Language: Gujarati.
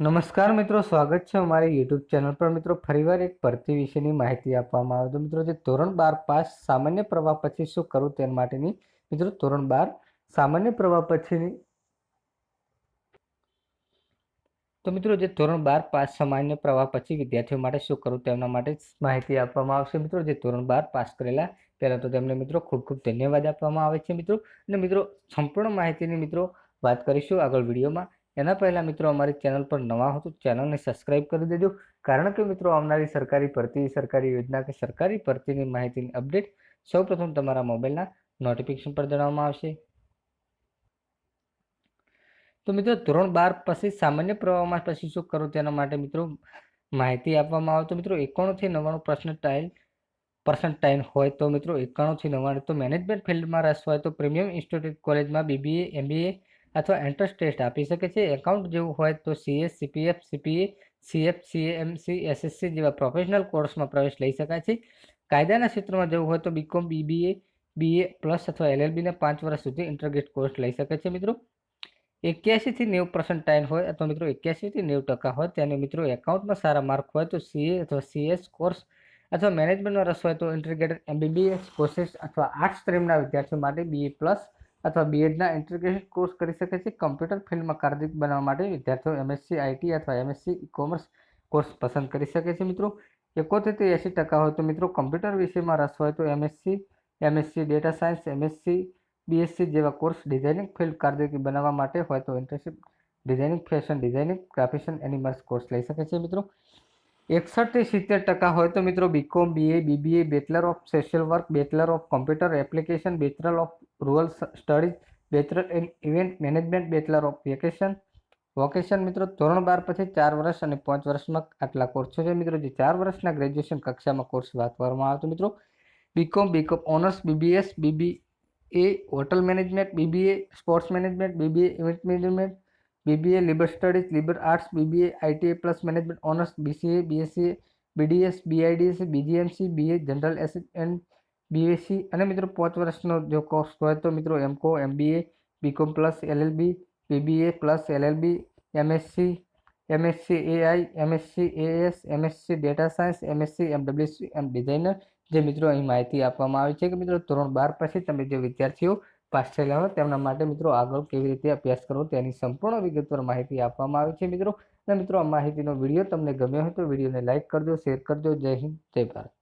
નમસ્કાર મિત્રો, સ્વાગત છે અમારી યુટ્યુબ ચેનલ પર. મિત્રો, ફરીવાર એક ભરતી વિશેની માહિતી આપવામાં આવે. તો મિત્રો, જે ધોરણ બાર પાસ સામાન્ય પ્રવાહ પછી શું કરવું તે માટેની, મિત્રો, ધોરણ બાર સામાન્ય પ્રવાહ પછીની તો મિત્રો, જે ધોરણ બાર પાસ સામાન્ય પ્રવાહ પછી વિદ્યાર્થીઓ માટે શું કરવું તેમના માટે માહિતી આપવામાં આવશે. મિત્રો, જે ધોરણ બાર પાસ કરેલા, પહેલાં તો તેમને મિત્રો ખૂબ ખૂબ ધન્યવાદ આપવામાં આવે છે, મિત્રો. અને મિત્રો, સંપૂર્ણ માહિતીની મિત્રો વાત કરીશું આગળ વિડીયોમાં. એના પહેલાં મિત્રો અમારી ચેનલ પર નવા હો તો ચેનલને સબસ્ક્રાઇબ કરી દેજો. કારણ કે મિત્રો આવનારી સરકારી ભરતી, સરકારી યોજના કે સરકારી ભરતીની માહિતીની અપડેટ સૌપ્રથમ તમારા મોબાઈલના નોટિફિકેશન પર જણાવવામાં આવશે. તો મિત્રો ધોરણ બાર પછી સામાન્ય પ્રવાહમાં પછી શું કરો તેના માટે મિત્રો માહિતી આપવામાં આવે તો મિત્રો એકાણુંથી નવ્વાણું પર્સન્ટાઇલ પર્સન્ટાઇલ હોય તો મિત્રો એકાણુંથી નવ્વાણું તો મેનેજમેન્ટ ફિલ્ડમાં રસ હોય તો પ્રીમિયમ ઇન્સ્ટિટ્યૂટ કોલેજમાં બીબીએ એમબીએ અથવા એન્ટ્રન્સ ટેસ્ટ આપી શકે છે. એકાઉન્ટ જેવું હોય તો CS CPF CPA CF CMC SSC જેવા પ્રોફેશનલ કોર્સમાં પ્રવેશ લઈ શકાય છે. કાયદાના ક્ષેત્રમાં જવું હોય તો બીકોમ બીબીએ બીએ પ્લસ અથવા એલએલબીના પાંચ વર્ષ સુધી ઇન્ટરગ્રેટ કોર્સ લઈ શકે છે મિત્રો. એક્યાસીથી નેવું પર્સન્ટાઇલ હોય અથવા મિત્રો એક્યાસીથી નેવું ટકા હોય તેને મિત્રો એકાઉન્ટમાં સારા માર્ક હોય તો સીએ અથવા સીએસ કોર્સ અથવા મેનેજમેન્ટનો રસ હોય તો ઇન્ટરગ્રેટેડ એમબીબીએસ કોર્સિસ અથવા આર્ટ સ્ટ્રીમના વિદ્યાર્થીઓ માટે બીએ પ્લસ અથવા બીએડના ઇન્ટિગ્રેટેડ કોર્સ કરી શકે છે કમ્પ્યુટર ફિલ્ડમાં કાર્યરત બનાવવા માટે વિદ્યાર્થીઓ એમએસસી આઈટી અથવા એમએસસી ઈ કોમર્સ કોર્સ પસંદ કરી શકે છે મિત્રો. એકોતેરથી એંસી ટકા હોય તો મિત્રો કમ્પ્યુટર વિષયમાં રસ હોય તો MSc MSc data science MSc BSc જેવા કોર્સ ડિઝાઇનિંગ ફિલ્ડ કારકિર્દી બનાવવા માટે હોય તો ઇન્ટર્નશીપ ડિઝાઇનિંગ ફેશન ડિઝાઇનિંગ ગ્રાફિશન એનિમલ્સ કોર્સ લઈ શકે છે મિત્રો. એકસઠથી સિત્તેર ટકા હોય તો મિત્રો BCom BA BBA bachelor of social work bachelor of computer application bachelor of rural studies bachelor in event management bachelor of vacation vocation મિત્રો, ધોરણ બાર પછી ચાર વર્ષ અને પાંચ વર્ષમાં આટલા કોર્સો છે મિત્રો. જે ચાર વર્ષના ગ્રેજ્યુએશન કક્ષામાં કોર્સ વાત કરવામાં આવે તો મિત્રો BCom BCom honours BBS BB A hotel management BBA sports management BBA event management BBA liberal studies liberal arts BBA ITA plus management honours BCA BScA BDS BIDS BGMC BA general S and BSc અને મિત્રો, પાંચ વર્ષનો જો કોર્સ હોય તો મિત્રો MCom MBA BCom plus LLB BBA plus LLB MSc MSc AI MSc AS MSc data science MSc MWC M designer જે મિત્રો અહીં માહિતી આપવામાં આવી છે કે મિત્રો, ધોરણ બાર પછી તમે જે વિદ્યાર્થીઓ પાસ થયેલા હોય તેમના માટે મિત્રો, આગળ કેવી રીતે અભ્યાસ કરવો તેની સંપૂર્ણ વિગતવાર માહિતી આપવામાં આવી છે મિત્રો. અને મિત્રો, આ માહિતીનો વીડિયો તમને ગમ્યો હોય તો વિડીયોને લાઇક કરજો શેર કરજો. જય હિન્દ, જય ભારત.